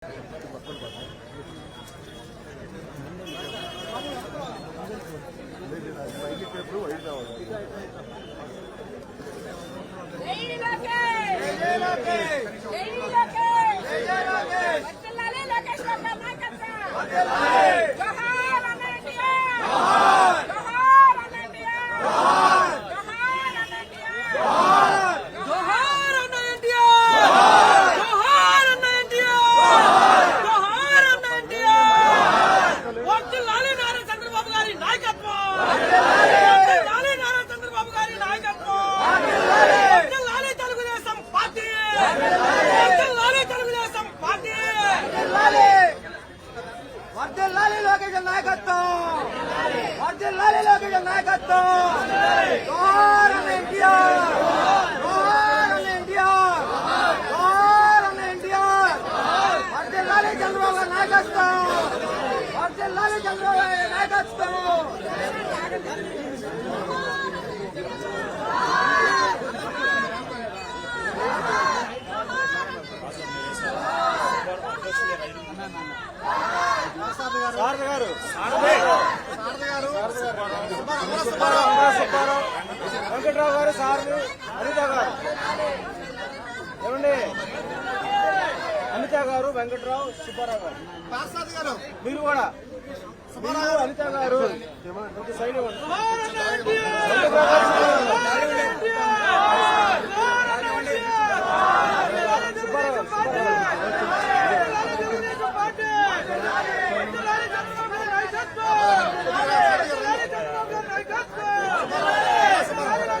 జై లోకేష్ జై లోకేష్ జై లోకేష్ జై లోకేష్ వర్ధిల్లాలి లోకేష్ బాబు నాయకత్వం వర్ధిల్లాలి జోహార్ అన్నయ్య జోహార్ జోహార్ అన్నయ్య జోహార్ జోహార్ అన్నయ్య జోహార్ జోహార్ అన్న ఎన్టీఆర్ జోహార్ అన్న ఎన్టీఆర్ జోహార్ అన్న ఎన్టీఆర్ వర్ధిల్లాలి నారా చంద్రబాబు గారి నాయకత్వం వర్ధిల్లాలి నారా చంద్రబాబు గారి నాయకత్వం వర్ధిల్లాలి తెలుగుదేశం పార్టీ వర్ధిల్లాలి తెలుగుదేశం పార్టీ వర్ధిల్లాలి లోకేష్ నాయకత్వం! వర్ధిల్లాలి లోకేష్ నాయకత్వం! జోహార్ అన్న ఎన్టీఆర్! జోహార్ అన్న ఎన్టీఆర్! జోహార్ అన్న ఎన్టీఆర్! వర్ధిల్లాలి చంద్రబాబు గారి నాయకత్వం! వర్ధిల్లాలి చంద్రబాబు గారి నాయకత్వం! వెంకట్రావు గారు సార్లు అనిత గారు. ఏమండి? అనిత గారు వెంకట్రావు సుబ్బారావు గారు. మీరు కూడా. అనిత గారు కొంచెం సైడ్ ఇవ్వండి వెంకట్రావు గారు సుబ్బారావు గారు సుబ్బారావు గారు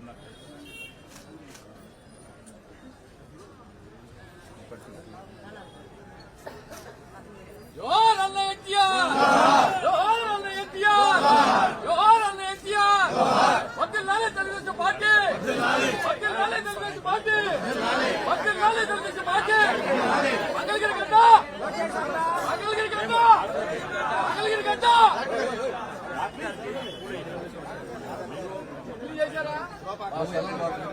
జోహార్ 아무 양해 받아